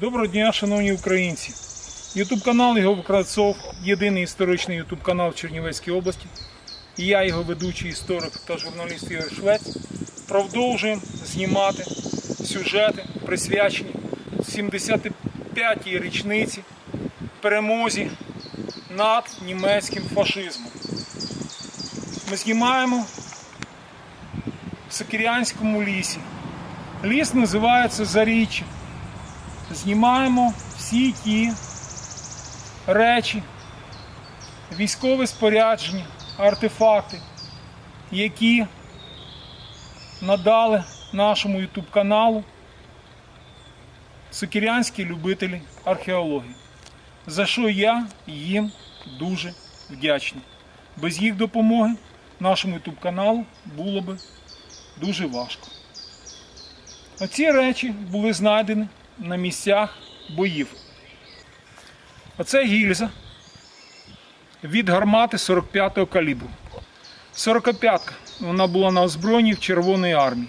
Доброго дня, шановні українці. Ютуб канал Ігор Кравцов, єдиний історичний ютуб канал в Чернівецькій області. І я, його ведучий історик та журналіст Ігор Швець, продовжуємо знімати сюжети, присвячені 75-й річниці перемозі над німецьким фашизмом. Ми знімаємо в Сокирянському лісі. Ліс називається Заріччя знімаємо всі ті речі, військове спорядження, артефакти, які надали нашому YouTube каналу сокирянські любителі археології, за що я їм дуже вдячний. Без їх допомоги нашому YouTube каналу було би дуже важко. Оці речі були знайдені на місцях боїв. Оце гільза від гармати 45-го калібру. 45-ка вона була на озброєнні в Червоної армії.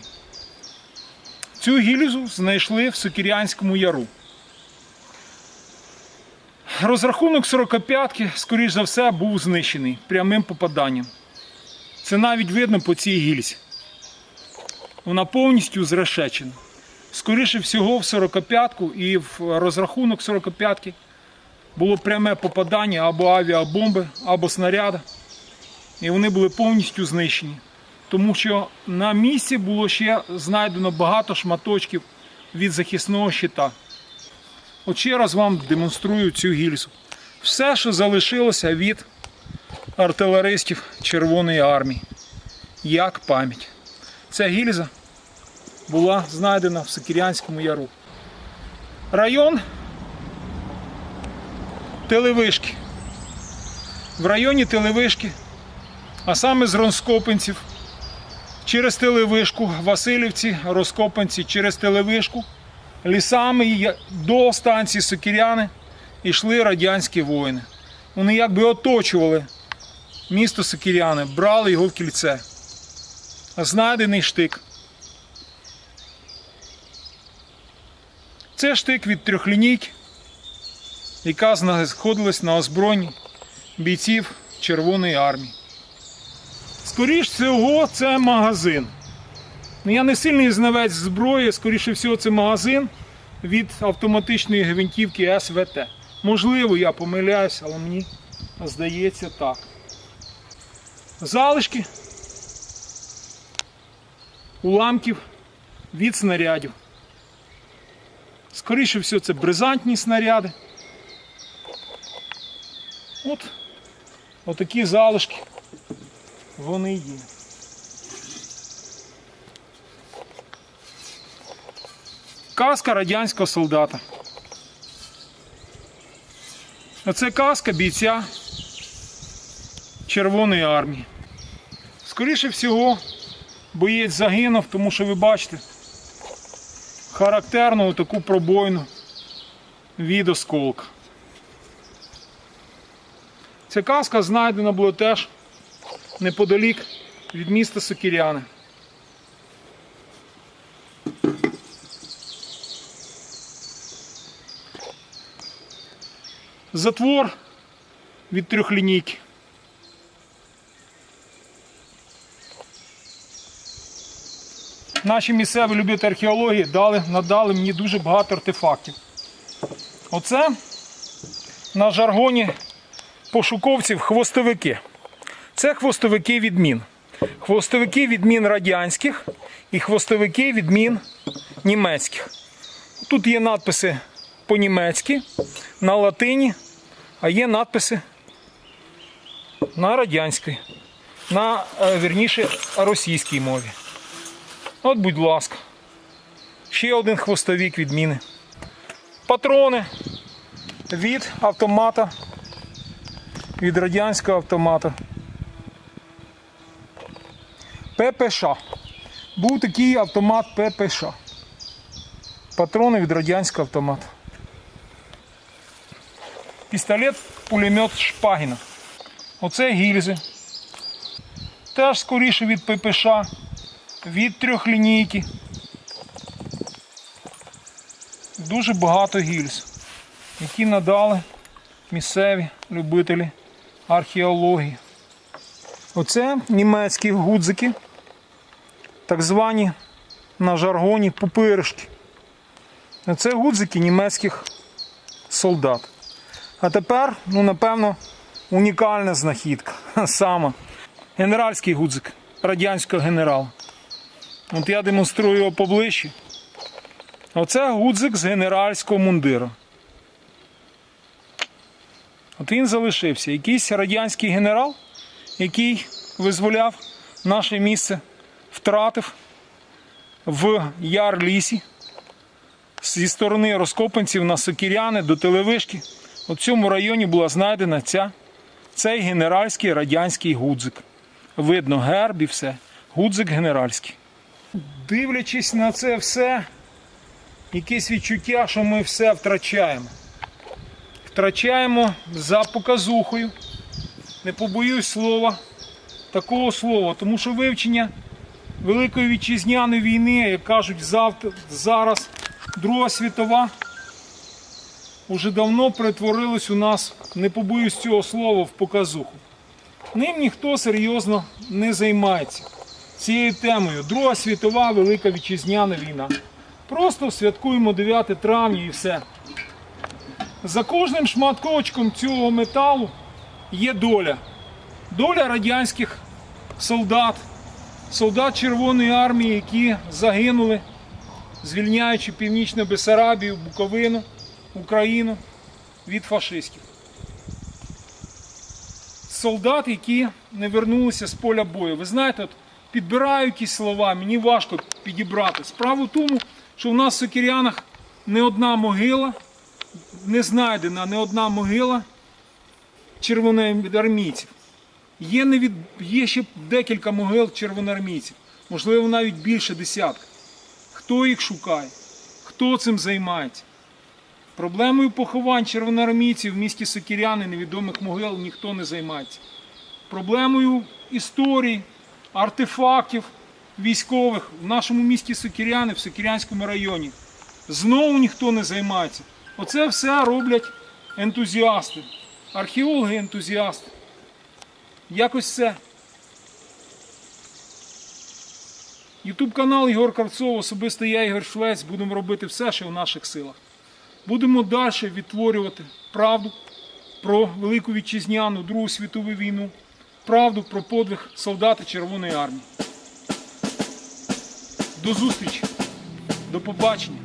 Цю гільзу знайшли в Сокірянському яру. Розрахунок 45-ки, скоріш за все, був знищений прямим попаданням. Це навіть видно по цій гільзі. Вона повністю зрешечена. Скоріше всього, в 45-ку і в розрахунок 45-ки було пряме попадання або авіабомби, або снаряда. І вони були повністю знищені. Тому що на місці було ще знайдено багато шматочків від захисного щита. От ще раз вам демонструю цю гільзу. Все, що залишилося від артилеристів Червоної армії. Як пам'ять. Ця гільза була знайдена в Сокірянському яру. Район Телевишки. В районі Телевишки, а саме з Ронскопинців, через Телевишку, Васильівці, Розкопинці, через Телевишку, лісами до станції Сокіряни йшли радянські воїни. Вони якби оточували місто Сокіряни, брали його в кільце. Знайдений штик. Це штик від трьохлінійки, яка знаходилась на озброєнні бійців Червоної армії. Скоріш всього, це магазин. Ну, я не сильний знавець зброї, скоріше всього, це магазин від автоматичної гвинтівки СВТ. Можливо, я помиляюсь, але мені здається так. Залишки уламків від снарядів. Скоріше всього, це бризантні снаряди. От отакі залишки вони є. Каска радянського солдата. Оце каска бійця Червоної армії. Скоріше всього, боєць загинув, тому що ви бачите характерну таку пробойну від осколка. Ця каска знайдена була теж неподалік від міста Сокіряни. Затвор від трьохлінійки. Наші місцеві любителі археології дали, надали мені дуже багато артефактів. Оце на жаргоні пошуковців хвостовики. Це хвостовики відмін. Хвостовики відмін радянських і хвостовики відмін німецьких. Тут є надписи по-німецьки, на латині, а є надписи на радянській, на е, вірніше російській мові. От, будь ласка. Ще один хвостовик відміни. Патрони від автомата, від радянського автомата. ППШ. Був такий автомат ППШ. Патрони від радянського автомата. Пістолет пулемет Шпагіна. Оце гільзи. Теж скоріше від ППШ від трьохлінійки, дуже багато гільз, які надали місцеві любителі археології. Оце німецькі гудзики, так звані на жаргоні пупиришки. Це гудзики німецьких солдат. А тепер, ну напевно, унікальна знахідка. Саме генеральський гудзик радянського генерала. От я демонструю його поближче. Оце гудзик з генеральського мундира. От він залишився. Якийсь радянський генерал, який визволяв наше місце, втратив в Яр-лісі зі сторони розкопанців на Сокіряни до Телевишки. У цьому районі була знайдена ця, цей генеральський радянський гудзик. Видно герб і все. Гудзик генеральський. Дивлячись на це все, якесь відчуття, що ми все втрачаємо. Втрачаємо за показухою. Не побоюсь слова, такого слова, тому що вивчення Великої вітчизняної війни, як кажуть, завтра, зараз Друга світова уже давно перетворилась у нас, не побоюсь цього слова, в показуху. Ним ніхто серйозно не займається цією темою. Друга світова Велика вітчизняна війна. Просто святкуємо 9 травня і все. За кожним шматкочком цього металу є доля. Доля радянських солдат, солдат Червоної армії, які загинули звільняючи Північну Бесарабію, Буковину, Україну від фашистів. Солдат, які не вернулися з поля бою. Ви знаєте, от підбираю якісь слова, мені важко підібрати. Справа в тому, що в нас в Сокірянах не одна могила, не знайдена не одна могила червоноармійців. Є, від... Є ще декілька могил червоноармійців, можливо, навіть більше десятка. Хто їх шукає? Хто цим займається? Проблемою поховань червоноармійців в місті Сокіряни невідомих могил ніхто не займається. Проблемою історії, артефактів військових в нашому місті Сокіряни, в Сокірянському районі. Знову ніхто не займається. Оце все роблять ентузіасти, археологи-ентузіасти. Якось все. Ютуб канал Ігор Кравцов, особисто я Ігор Швець, будемо робити все, що в наших силах. Будемо далі відтворювати правду про Велику Вітчизняну, Другу світову війну, правду про подвиг солдата Червоної армії. До зустрічі, до побачення.